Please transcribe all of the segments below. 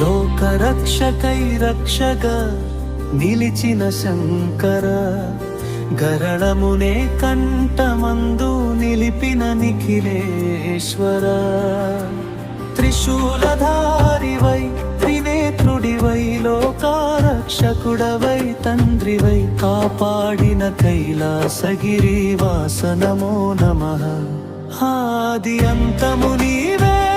లోకరక్షకై రక్షగా నిలిచిన శంకర గరళమునే కంఠమందు నిలిపిన నిఖిలేశ్వర. త్రిశూలధారివై త్రినేత్రుడివై లోకారక్షకుడవై తండ్రివై కాపాడిన కైలాసగిరి వాసనమో నమ. ఆది అంతము నీవే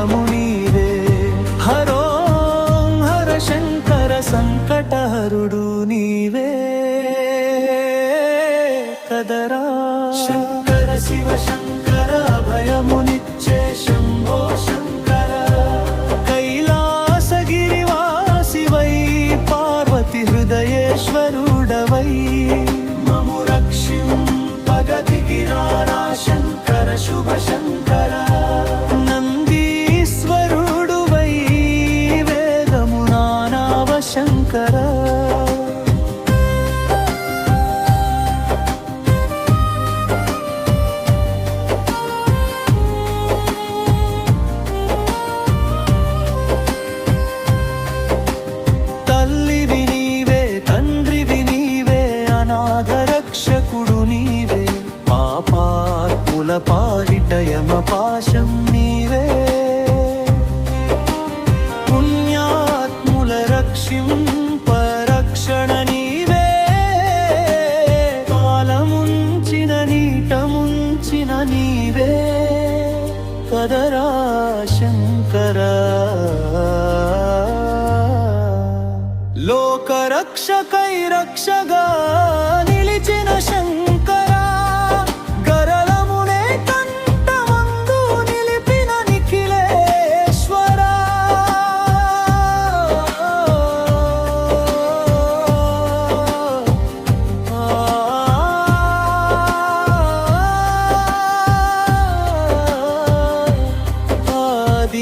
దైవము నీవే. హరో హర శంకర సంకటహరుడు నీవే. కదరా. శంకర శివ శంకర భయమునిచ్చే శంభో శంకర. కైలాసగిరివాసివై పార్వతి హృదయేశ్వరుడవై. మము రక్షింపగదిగిరారా శంకర శుభ శంకర. పాపాత్ముల పాలిటయమ పాశం నీవే. పుణ్యాత్ముల రక్షిం పరక్షణ నీవే. కాలముంచిన నీటముంచిన నీవే. కదరా శంకరా లోకరక్షకై రక్షగా